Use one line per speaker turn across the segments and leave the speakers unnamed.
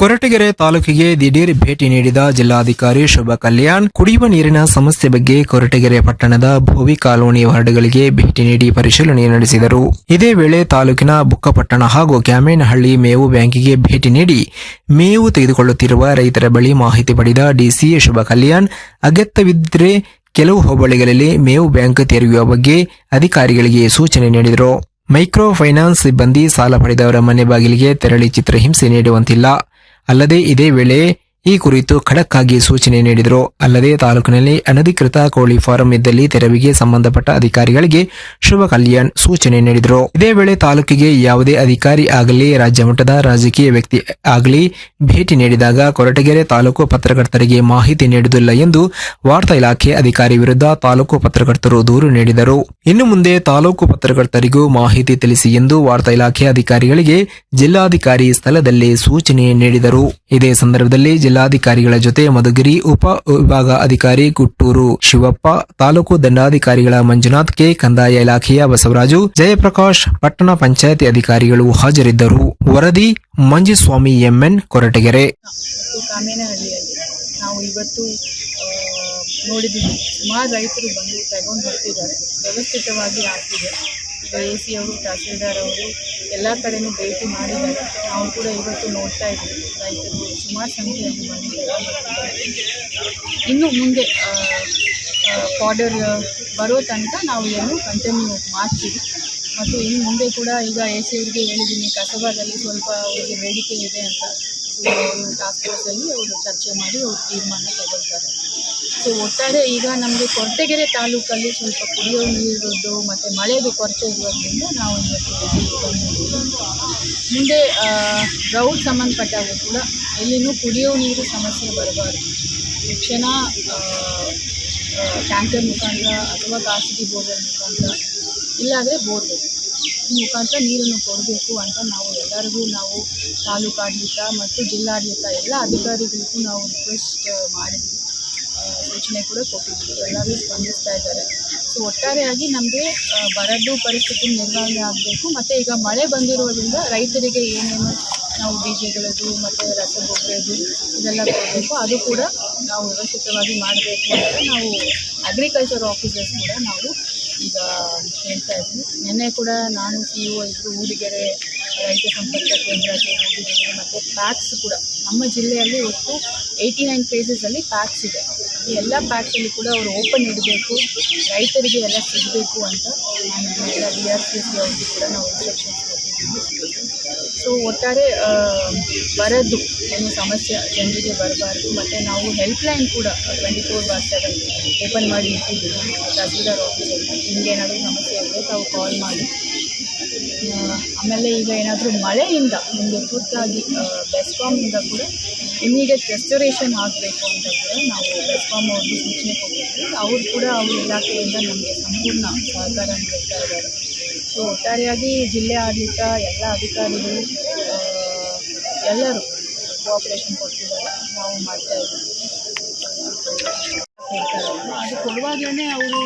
ಕೊರಟಗೆರೆ ತಾಲೂಕಿಗೆ ದಿಢೀರ್ ಭೇಟಿ ನೀಡಿದ ಜಿಲ್ಲಾಧಿಕಾರಿ ಶುಭ ಕಲ್ಯಾಣ್, ಕುಡಿಯುವ ನೀರಿನ ಸಮಸ್ಯೆ ಬಗ್ಗೆ ಕೊರಟಗೆರೆ ಪಟ್ಟಣದ ಭೋವಿ ಕಾಲೋನಿ ವಾರ್ಡ್ಗಳಿಗೆ ಭೇಟಿ ನೀಡಿ ಪರಿಶೀಲನೆ ನಡೆಸಿದರು. ಇದೇ ವೇಳೆ ತಾಲೂಕಿನ ಬುಕ್ಕಪಟ್ಟಣ ಹಾಗೂ ಕ್ಯಾಮೇನಹಳ್ಳಿ ಮೇವು ಬ್ಯಾಂಕಿಗೆ ಭೇಟಿ ನೀಡಿ ಮೇವು ತೆಗೆದುಕೊಳ್ಳುತ್ತಿರುವ ರೈತರ ಬಳಿ ಮಾಹಿತಿ ಪಡೆದ ಡಿಸಿ ಶುಭ ಕಲ್ಯಾಣ್, ಅಗತ್ಯವಿದ್ದರೆ ಕೆಲವು ಹೋಬಳಿಗಳಲ್ಲಿ ಮೇವು ಬ್ಯಾಂಕ್ ತೆರೆಯುವ ಬಗ್ಗೆ ಅಧಿಕಾರಿಗಳಿಗೆ ಸೂಚನೆ ನೀಡಿದರು. ಮೈಕ್ರೋ ಫೈನಾನ್ಸ್ ಸಿಬ್ಬಂದಿ ಸಾಲ ಪಡೆದವರ ಮನೆ ಬಾಗಿಲಿಗೆ ತೆರಳಿ ಚಿತ್ರಹಿಂಸೆ ನೀಡುವಂತಿಲ್ಲ. ಅಲ್ಲದೆ ಇದೇ ವೇಳೆ ಈ ಕುರಿತು ಖಡಕ್ ಆಗಿ ಸೂಚನೆ ನೀಡಿದರು. ಅಲ್ಲದೆ ತಾಲೂಕಿನಲ್ಲಿ ಅನಧಿಕೃತ ಕೋಳಿ ಫಾರಂ ಇದ್ದಲ್ಲಿ ತೆರವಿಗೆ ಸಂಬಂಧಪಟ್ಟ ಅಧಿಕಾರಿಗಳಿಗೆ ಶುಭ ಕಲ್ಯಾಣ್ ಸೂಚನೆ ನೀಡಿದರು. ಇದೇ ವೇಳೆ ತಾಲೂಕಿಗೆ ಯಾವುದೇ ಅಧಿಕಾರಿ ಆಗಲಿ ರಾಜ್ಯ ಮಟ್ಟದ ರಾಜಕೀಯ ವ್ಯಕ್ತಿ ಆಗಲಿ ಭೇಟಿ ನೀಡಿದಾಗ ಕೊರಟಗೆರೆ ತಾಲೂಕು ಪತ್ರಕರ್ತರಿಗೆ ಮಾಹಿತಿ ನೀಡುವುದಿಲ್ಲ ಎಂದು ವಾರ್ತಾ ಇಲಾಖೆ ಅಧಿಕಾರಿ ವಿರುದ್ಧ ತಾಲೂಕು ಪತ್ರಕರ್ತರು ದೂರು ನೀಡಿದರು. ಇನ್ನು ಮುಂದೆ ತಾಲೂಕು ಪತ್ರಕರ್ತರಿಗೂ ಮಾಹಿತಿ ತಿಳಿಸಿ ಎಂದು ವಾರ್ತಾ ಇಲಾಖೆ ಅಧಿಕಾರಿಗಳಿಗೆ ಜಿಲ್ಲಾಧಿಕಾರಿ ಸ್ಥಳದಲ್ಲಿ ಸೂಚನೆ ನೀಡಿದರು. ಇದೇ ಸಂದರ್ಭದಲ್ಲಿ ಜಿಲ್ಲಾಧಿಕಾರಿಗಳ ಜೊತೆ ಮಧುಗಿರಿ ಉಪ ವಿಭಾಗ ಅಧಿಕಾರಿ ಗುಟ್ಟೂರು ಶಿವಪ್ಪ, ತಾಲೂಕು ದಂಡಾಧಿಕಾರಿಗಳ ಮಂಜುನಾಥ್, ಕೆ. ಕಂದಾಯ ಇಲಾಖೆಯ ಬಸವರಾಜು, ಜಯಪ್ರಕಾಶ್, ಪಟ್ಟಣ ಪಂಚಾಯತಿ ಅಧಿಕಾರಿಗಳು ಹಾಜರಿದ್ದರು. ವರದಿ ಮಂಜುಸ್ವಾಮಿ, ಎಂಎನ್ ಕೊರಟಗೆರೆ.
ನಾವು ಇವತ್ತು ನೋಡಿದ್ದೀವಿ. ಸುಮಾರು ರೈತರು ಬಂದು ತಗೊಂಡು ಬರ್ತಿದ್ದಾರೆ. ವ್ಯವಸ್ಥಿತವಾಗಿ ಆಗ್ತಿದೆ. ಎ ಸಿ ಅವರು ತಹಸೀಲ್ದಾರ್ ಅವರು ಎಲ್ಲ ಕಡೆಯೂ ಭೇಟಿ ಮಾಡಿದ್ದಾರೆ. ನಾವು ಕೂಡ ಇವತ್ತು ನೋಡ್ತಾ ಇದ್ದೀವಿ. ರೈತರು ಸುಮಾರು ಸಂಖ್ಯೆಯಲ್ಲಿ ಬಂದಿದ್ದಾರೆ. ಇನ್ನು ಮುಂದೆ ಫಾರ್ಡರ್ ಬರೋ ತನಕ ನಾವು ಏನು ಕಂಟಿನ್ಯೂ ಮಾಡ್ತೀವಿ. ಮತ್ತು ಇನ್ನು ಮುಂದೆ ಕೂಡ ಈಗ ಎ ಸಿ ಅವರಿಗೆ ಹೇಳಿದ್ದೀನಿ, ಕಸಬಾದಲ್ಲಿ ಸ್ವಲ್ಪ ಅವರಿಗೆ ಬೇಡಿಕೆ ಇದೆ ಅಂತ. ಟಾಸ್ಕ್ ಫೋರ್ಸಲ್ಲಿ ಅವರು ಚರ್ಚೆ ಮಾಡಿ ಅವರು ತೀರ್ಮಾನ ತಗೊಳ್ತಾರೆ. ಸೊ ಒಟ್ಟಾರೆ ಈಗ ನಮಗೆ ಕೊರಟಗೆರೆ ತಾಲೂಕಲ್ಲಿ ಸ್ವಲ್ಪ ಕುಡಿಯೋ ನೀರಿದ್ದು ಮತ್ತು ಮಳೆದು ಕೊರತೆ ಇರೋದ್ರಿಂದ ನಾವು ಇವತ್ತು ಮುಂದೆ ಡ್ರೌಟ್ ಸಂಬಂಧಪಟ್ಟಾಗ ಕೂಡ ಎಲ್ಲಿನೂ ಕುಡಿಯೋ ನೀರು ಸಮಸ್ಯೆ ಬರಬಾರ್ದು. ತಕ್ಷಣ ಟ್ಯಾಂಕರ್ ಮುಖಾಂತರ ಅಥವಾ ಖಾಸಗಿ ಬೋರ್ವೆಲ್ ಮುಖಾಂತರ, ಇಲ್ಲಾಂದರೆ ಬೋರ್ವೆಲ್. ಮುಖಾಂತರ ನೀರನ್ನು ಕೊಡಬೇಕು ಅಂತ ನಾವು ಎಲ್ಲರಿಗೂ ನಾವು ತಾಲೂಕು ಆಡಳಿತ ಮತ್ತು ಜಿಲ್ಲಾಡಳಿತ ಎಲ್ಲ ಅಧಿಕಾರಿಗಳಿಗೂ ನಾವು ರಿಕ್ವೆಸ್ಟ್ ಮಾಡಿದ್ವಿ. ಸೂಚನೆ ಕೂಡ ಕೊಟ್ಟಿದ್ದೀವಿ ಎಲ್ಲರೂ ಸ್ಪಂದಿಸ್ತಾ ಇದ್ದಾರೆ. ಸೊ ಒಟ್ಟಾರೆಯಾಗಿ ನಮಗೆ ಬರದ್ದು ಪರಿಸ್ಥಿತಿ ನಿರ್ವಹಣೆ ಆಗಬೇಕು. ಮತ್ತು ಈಗ ಮಳೆ ಬಂದಿರೋದ್ರಿಂದ ರೈತರಿಗೆ ಏನೇನು ನಾವು ಬೀಜಗಳದ್ದು ಮತ್ತು ರಸಗೊಬ್ಬರದ್ದು ಇದೆಲ್ಲ ಕೊಡಬೇಕು. ಅದು ಕೂಡ ನಾವು ವ್ಯವಸ್ಥಿತವಾಗಿ ಮಾಡಬೇಕು ಅಂತ ನಾವು ಅಗ್ರಿಕಲ್ಚರ್ ಆಫೀಸರ್ಸ್ ಕೂಡ ನಾವು ಈಗ ಹೇಳ್ತಾ ಇದ್ದೀನಿ. ನಿನ್ನೆ ಕೂಡ ನಾನು ಸಿ ಇ ಒ ಇದ್ದರು ಊರಿಗೆರೆ ರೈತ ಸಂಪರ್ಕ ಕೇಂದ್ರಕ್ಕೆ ಹೋಗಿದ್ದೀನಿ ಮತ್ತು ಪ್ಯಾಕ್ಸ್ ಕೂಡ. ನಮ್ಮ ಜಿಲ್ಲೆಯಲ್ಲಿ ಒಟ್ಟು ಏಯ್ಟಿ ನೈನ್ ಪ್ಲೇಸಸಲ್ಲಿ ಪ್ಯಾಕ್ಸ್ ಇದೆ. ಈ ಎಲ್ಲ ಪ್ಯಾಕ್ಸಲ್ಲಿ ಕೂಡ ಅವರು ಓಪನ್ ಇಡಬೇಕು, ರೈತರಿಗೆ ಎಲ್ಲ ಸಿಗಬೇಕು ಅಂತ ನಾನು ಎಲ್ಲ ಡಿ ಆರ್ ಸಿ ಸಿ ಅವ್ರಿಗೆ ಕೂಡ ನಾವು ಇನ್ಸ್ಟ್ರಕ್ಷನ್ಸ್ ಸೊ ಒಟ್ಟಾರೆ ಬರೋದು ಏನು ಸಮಸ್ಯೆ ಜನರಿಗೆ ಬರಬಾರ್ದು. ಮತ್ತು ನಾವು ಹೆಲ್ಪ್ಲೈನ್ ಕೂಡ twenty four bar seven open ಮಾಡಿ ಇಟ್ಟಿದ್ದೀವಿ. ತಹಸೀಲ್ದಾರ್ ಆಫೀಸಲ್ಲಿ ನಿಮಗೇನಾದರೂ ಸಮಸ್ಯೆ ಇದ್ದರೆ ತಾವು ಕಾಲ್ ಮಾಡಿ. ಆಮೇಲೆ ಈಗ ಏನಾದರೂ ಮಳೆಯಿಂದ ನಿಮಗೆ ತುರ್ತಾಗಿ ಬೆಸ್ಕಾಮಿಂದ ಕೂಡ ಇಮಿಡಿಯೇಟ್ ರೆಸ್ಟೋರೇಷನ್ ಆಗಬೇಕು ಅಂತ ಕೂಡ ನಾವು ಬೆಸ್ಕಾಮ್ ಅವ್ರಿಗೆ ಸೂಚನೆ ಕೊಡ್ತೀವಿ ಅವರು ಕೂಡ ಅವ್ರ ಇಲಾಖೆಯಿಂದ ನಮಗೆ ಸಂಪೂರ್ಣ ಸಹಕಾರ ನೀಡ್ತಾ ಇದ್ದಾರೆ. ಸೊ ಒಟ್ಟಾರೆಯಾಗಿ ಜಿಲ್ಲೆ ಆಡಳಿತ ಎಲ್ಲ ಅಧಿಕಾರಿಗಳು ಎಲ್ಲರೂ ಕೋಆಪ್ರೇಷನ್ ಕೊಡ್ತಿದ್ದಾರೆ. ನಾವು ಮಾಡ್ತಾ ಇದ್ದೀವಿ. ಕೊಡ್ತಾರಲ್ಲ ಅದು ಕೊಡುವಾಗಲೇ ಅವರು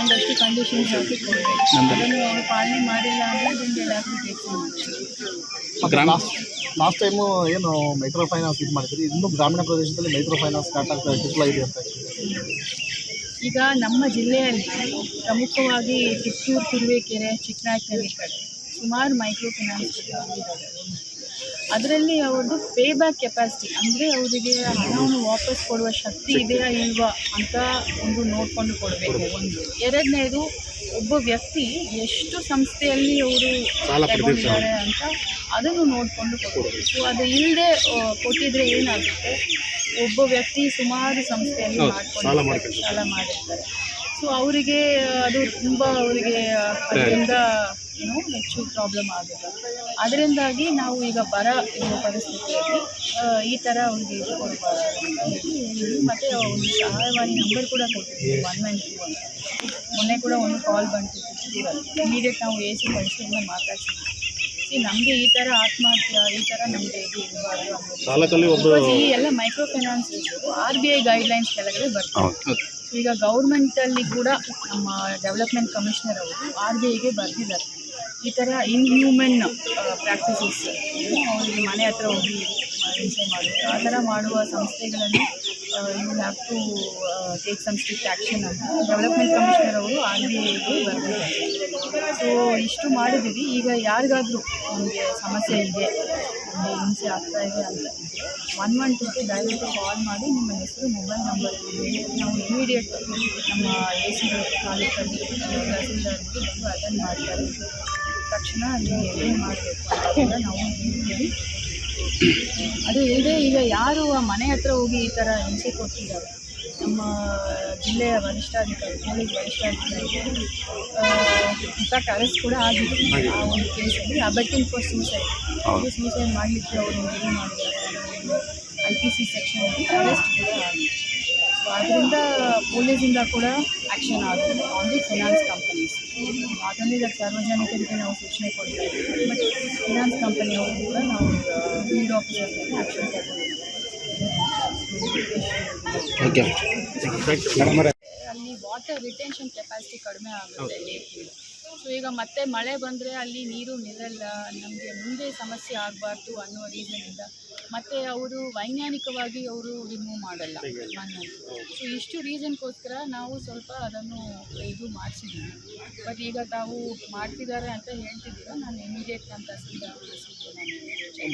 ಒಂದಷ್ಟು ಕಂಡೀಷನ್ಸ್ ಹಾಕಿ ಕೊಡಬೇಕು. ಅದನ್ನು ಅವರು ಪಾಲನೆ ಮಾಡಿಲ್ಲ ಅಂದರೆ ಅದನ್ನು ಎಲ್ಲರೂ ಬೇಕು
ಲಾಸ್ಟ್ ಟೈಮು ಏನು ಮೈಕ್ರೋ ಫೈನಾನ್ಸ್ ಇದು ಮಾಡಿದ್ರಿ. ಇನ್ನೂ ಗ್ರಾಮೀಣ ಪ್ರದೇಶದಲ್ಲಿ ಮೈಕ್ರೋ ಫೈನಾನ್ಸ್ ಸ್ಟಾರ್ಟ್ ಆಗ್ತಾ ಇದೆ ಅಂತ.
ಈಗ ನಮ್ಮ ಜಿಲ್ಲೆಯಲ್ಲಿ ಪ್ರಮುಖವಾಗಿ ಕಿತ್ತೂರು ತುರುವೇಕೆರೆ ಚಿಕ್ಕನಾಯಕನಹಳ್ಳಿ ಕಡೆ ಸುಮಾರು ಮೈಕ್ರೋ ಫಿನಾನ್ಸ್ ಅದರಲ್ಲಿ ಅವ್ರದ್ದು ಪೇ ಬ್ಯಾಕ್ ಕೆಪಾಸಿಟಿ ಅಂದರೆ ಅವರಿಗೆ ಹಣವನ್ನು ವಾಪಸ್ ಕೊಡುವ ಶಕ್ತಿ ಇದೆಯಾ ಇಲ್ವಾ ಅಂತ ಒಂದು ನೋಡಿಕೊಂಡು ಕೊಡಬೇಕು. ಒಂದು ಎರಡನೇದು ಒಬ್ಬ ವ್ಯಕ್ತಿ ಎಷ್ಟು ಸಂಸ್ಥೆಯಲ್ಲಿ ಅವರು ತಗೊಂಡಿದ್ದಾರೆ ಅಂತ ಅದನ್ನು ನೋಡಿಕೊಂಡು ಕೊಡಬೇಕು. ಸೊ ಅದು ಇಲ್ಲದೆ ಕೊಟ್ಟಿದ್ರೆ ಏನಾಗುತ್ತೆ? ಒಬ್ಬ ವ್ಯಕ್ತಿ ಸುಮಾರು ಸಂಸ್ಥೆಯಲ್ಲಿ ಮಾಡ್ಕೊಂಡು ಸಾಲ ಮಾಡಿರ್ತಾರೆ. ಸೊ ಅವರಿಗೆ ಅದು ತುಂಬ ಅವರಿಗೆ ಅದರಿಂದ ಏನು ಹೆಚ್ಚು ಪ್ರಾಬ್ಲಮ್ ಆಗುತ್ತೆ ಅದರಿಂದಾಗಿ ನಾವು ಈಗ ಬರ ಇರುವ ಪರಿಸ್ಥಿತಿಯಲ್ಲಿ ಈ ಥರ ಅವ್ರಿಗೆ ಇದು ಕೊಡಬಾರ್ದು. ಮತ್ತು ಒಂದು ಸಹಾಯವಾಣಿ ನಂಬರ್ ಕೂಡ ಕೊಟ್ಟಿದ್ದೀವಿ ಒನ್ ನೈನ್ ಟು ಅಂತ. ಮೊನ್ನೆ ಕೂಡ ಒಂದು ಕಾಲ್ ಬಂತು ಇಮಿಡಿಯೇಟ್ ನಾವು ಎ ಸಿ ಪರಿಸ್ಥಿತಿಯಿಂದ ಮಾತಾಡ್ತೀವಿ ಈ ನಮಗೆ ಈ ಥರ ಆತ್ಮಹತ್ಯೆ ಈ ಥರ ನಮಗೆ ಇದು ಇರಬಾರ್ದು ಈ ಎಲ್ಲ micro finance R B I guidelines ಕೆಳಗಡೆ ಬರ್ತವೆ ಸೊ ಈಗ ಗೌರ್ಮೆಂಟಲ್ಲಿ ಕೂಡ ನಮ್ಮ ಡೆವಲಪ್ಮೆಂಟ್ ಕಮಿಷನರ್ ಅವರು ಆರ್ ಬಿ ಐಗೆ ಬರೆದಿದ್ದಾರೆ. ಈ ಥರ ಇನ್ಹ್ಯೂಮನ್ ಪ್ರಾಕ್ಟೀಸಸ್ ಅವರಿಗೆ ಮನೆ ಹತ್ರ ಹೋಗಿ ಹಿಂಸೆ ಮಾಡೋದು ಆ ಥರ ಮಾಡುವ ಸಂಸ್ಥೆಗಳನ್ನು you have to take some strict action ಅಂತ. ಡೆವಲಪ್ಮೆಂಟ್ ಕಮಿಷನರ್ ಅವರು ಆರ್ ಬಿ ಐಗೆ ಬರೆದಿದ್ದಾರೆ ಸೊ ಇಷ್ಟು ಮಾಡಿದ್ದೀವಿ. ಈಗ ಯಾರಿಗಾದರೂ ನಮಗೆ ಸಮಸ್ಯೆ ಇದೆ, ನಮಗೆ ಹಿಂಸೆ ಆಗ್ತಾ ಇದೆ ಅಂತ ಒನ್ ಒನ್ ಟೂಗೆ ದಯವಿಟ್ಟು ಕಾಲ್ ಮಾಡಿ ನಿಮ್ಮ ಹೆಸರು ಮೊಬೈಲ್ ನಂಬರ್ ನಾವು ಇಮಿಡಿಯೇಟ್ ನಮ್ಮ ಎ ಸಿ ತಾಲೂಕಲ್ಲಿ ತಹಸೀಲ್ದಾರ್ಗೆ ಬಂದು ಅಟೆಂಡ್ ತಕ್ಷಣ ಅಲ್ಲಿ ಏನು ಮಾಡಬೇಕು ಅಂತ ನಾವು ಹೇಳ್ತೀವಿ ಅದು ಇಲ್ಲದೆ ಈಗ ಯಾರು ಆ ಮನೆ ಹತ್ರ ಹೋಗಿ ಈ ಥರ ಹಿಂಸೆ ಕೊಟ್ಟಿದ್ದಾರೆ ನಮ್ಮ ಜಿಲ್ಲೆಯ ವರಿಷ್ಠಾಧಿಕಾರಿ ಪೊಲೀಸ್ ವರಿಷ್ಠಾಧಿಕಾರಿ ಇನ್ಫ್ಯಾಕ್ಟ್ ಅರೆಸ್ಟ್ ಕೂಡ ಆಗಿದೆ ಆ ಒಂದು ಕೇಸಲ್ಲಿ. ಅಬಟ್ಟಿಂಗ್ ಫಾರ್ ಸೂಸೈಡ್ ಸೂಸೈಡ್ ಮಾಡಲಿಕ್ಕೆ ಅವರು ಏನು ಮಾಡಿದ್ದಾರೆ. ಐ ಪಿ ಸಿ ಸೆಕ್ಷನಲ್ಲಿ ಅರೆಸ್ಟ್ ಕೂಡ ಆಗಿದೆ. ಸೊ ಅದರಿಂದ ಪೊಲೀಸಿಂದ ಕೂಡ ಆ್ಯಕ್ಷನ್ ಆಗುತ್ತೆ on the finance companies not only that ಸಾರ್ವಜನಿಕರಿಗೆ ನಾವು ಸೂಚನೆ ಕೊಡ್ತೀವಿ ಬಟ್ ಫಿನಾನ್ಸ್ ಕಂಪನಿಯವರು ಕೂಡ ನಾವು ಫೀಲ್ಡ್ ಆಫೀಸರ್ ಆ್ಯಕ್ಷನ್ ತಗೊಂಡಿದ್ದೀವಿ ಅಲ್ಲಿ ವಾಟರ್ ರಿಟೆನ್ಷನ್ ಕೆಪಾಸಿಟಿ ಕಡಿಮೆ ಆಗುತ್ತೆ ಸೊ ಈಗ ಮತ್ತೆ ಮಳೆ ಬಂದರೆ ಅಲ್ಲಿ ನೀರು ನಿಲ್ಲಲ್ಲ ನಮಗೆ ಮುಂದೆ ಸಮಸ್ಯೆ ಆಗಬಾರ್ದು ಅನ್ನೋ ರೀಸನಿಂದ ಮತ್ತು ಅವರು ವೈಜ್ಞಾನಿಕವಾಗಿ ಅವರು ರಿಮೂವ್ ಮಾಡಲ್ಲ ಸೊ ಇಷ್ಟು ರೀಸನ್ಗೋಸ್ಕರ ನಾವು ಸ್ವಲ್ಪ ಅದನ್ನು ಇದು ಮಾಡಿಸಿದ್ದೀವಿ ಬಟ್ ಈಗ ತಾವು ಮಾಡ್ತಿದ್ದಾರೆ ಅಂತ ಹೇಳ್ತಿದ್ದೀರ? ನಾನು ಇಮಿಡಿಯೇಟ್ ಅಂತ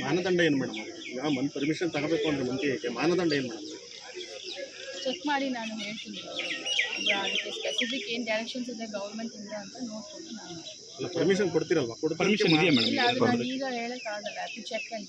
ಮಾನದಂಡ ಏನು ಮೇಡಮ್? ಈಗ ಮನ್ ಪರ್ಮಿಷನ್ ತಗೋಬೇಕು ಅಂದ್ರೆ ಮುಂಚೆ ಮಾನದಂಡ ಏನು ಮೇಡಮ್?
ಚೆಕ್ ಮಾಡಿ ನಾನು ಹೇಳ್ತೀನಿ. ಅದಕ್ಕೆ ಸ್ಪೆಸಿಫಿಕ್ ಏನು ಡೈರೆಕ್ಷನ್ಸ್ ಇದೆ ಗೌರ್ಮೆಂಟಿಂದ ಅಂತ ನೋಡ್ಕೊಂಡು ನಾನು
ಪರ್ಮಿಷನ್ ಕೊಡ್ತೀರಲ್ವಾ? ಕೊಡು ಪರ್ಮಿಷನ್ ಇದೆಯಾ
ಇಲ್ಲ ಅದು ನಾನು ಈಗ ಹೇಳೋಕ್ಕಾಗಲ್ಲ ಆಗಲ್ಲ ಚೆಕ್ ಅಂತ